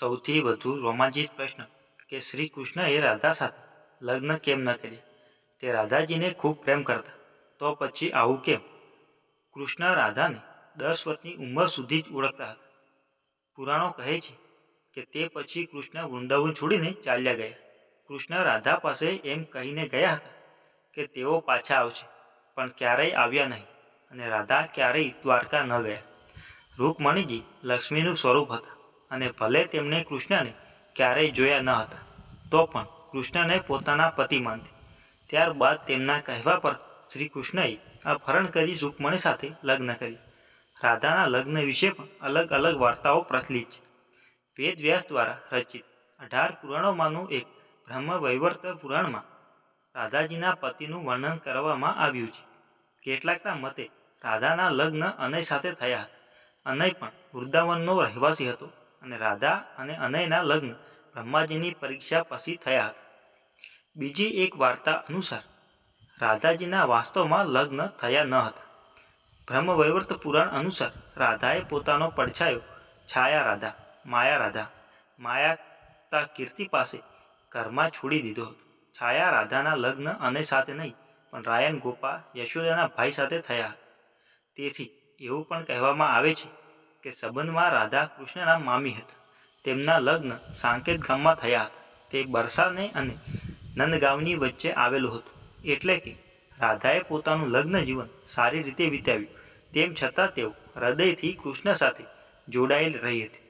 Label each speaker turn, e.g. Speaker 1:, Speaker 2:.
Speaker 1: સૌથી વધુ રોમાંચિત પ્રશ્ન કે શ્રી કૃષ્ણ એ રાધા સાથે લગ્ન કેમ ન કર્યા? તે રાધાજીને ખૂબ પ્રેમ કરતા. તો પછી આવું કેમ? કૃષ્ણ રાધાને દસ વર્ષની ઉંમર સુધી જ ઓળખતા હતા. પુરાણો કહે છે કે તે પછી કૃષ્ણ વૃંદાવન છોડીને ચાલ્યા ગયા. કૃષ્ણ રાધા પાસે એમ કહીને ગયા હતા કે તેઓ પાછા આવશે, પણ ક્યારેય આવ્યા નહીં અને રાધા ક્યારેય દ્વારકા ન ગયા. રૂકમણીજી લક્ષ્મીનું સ્વરૂપ હતા. અને ભલે તેમણે કૃષ્ણને ક્યારેય જોયા ન હતા, તો પણ કૃષ્ણને પોતાના પતિ માનતી. ત્યારબાદ તેમના કહેવા પર શ્રી કૃષ્ણએ અપહરણ કરી રૂકમણી સાથે લગ્ન કર્યું. રાધાના લગ્ન વિશે પણ અલગ અલગ વાર્તાઓ પ્રચલિત છે. વેદ વ્યાસ દ્વારા રચિત અઢાર પુરાણોમાંનું એક બ્રહ્મવૈવર્ત પુરાણમાં રાધાજીના પતિનું વર્ણન કરવામાં આવ્યું છે. કેટલાકના મતે રાધાના લગ્ન અનય સાથે થયા હતા. અનય પણ વૃંદાવનનો રહેવાસી હતો. અને રાધા અને અનયના લગ્ન બ્રહ્માજીની પરીક્ષા પછી થયા. બીજી એક વાર્તા અનુસાર, રાધાજીના વાસ્તવમાં લગ્ન થયા ન હતા. બ્રહ્મવૈવર્ત પુરાણ અનુસાર, રાધાએ પોતાનો પડછાયો છાયા રાધા, માયા રાધા, માયાતા કીર્તિ પાસે ઘરમાં છોડી દીધો હતો. છાયા રાધાના લગ્ન અને સાથે નહીં, પણ રાયન ગોપા યશોદાના ભાઈ સાથે થયા તેથી એવું પણ કહેવામાં આવે છે કે સંબંધમાં રાધા કૃષ્ણના મામી હતા. તેમના લગ્ન સાંકેત ગામમાં થયા હતા. તે બરસાને અને નંદગાંવની વચ્ચે આવેલું હતું. એટલે કે રાધાએ પોતાનું લગ્ન જીવન સારી રીતે વિતાવ્યું. તેમ છતાં તેઓ હૃદયથી કૃષ્ણ સાથે જોડાયેલ રહી હતી.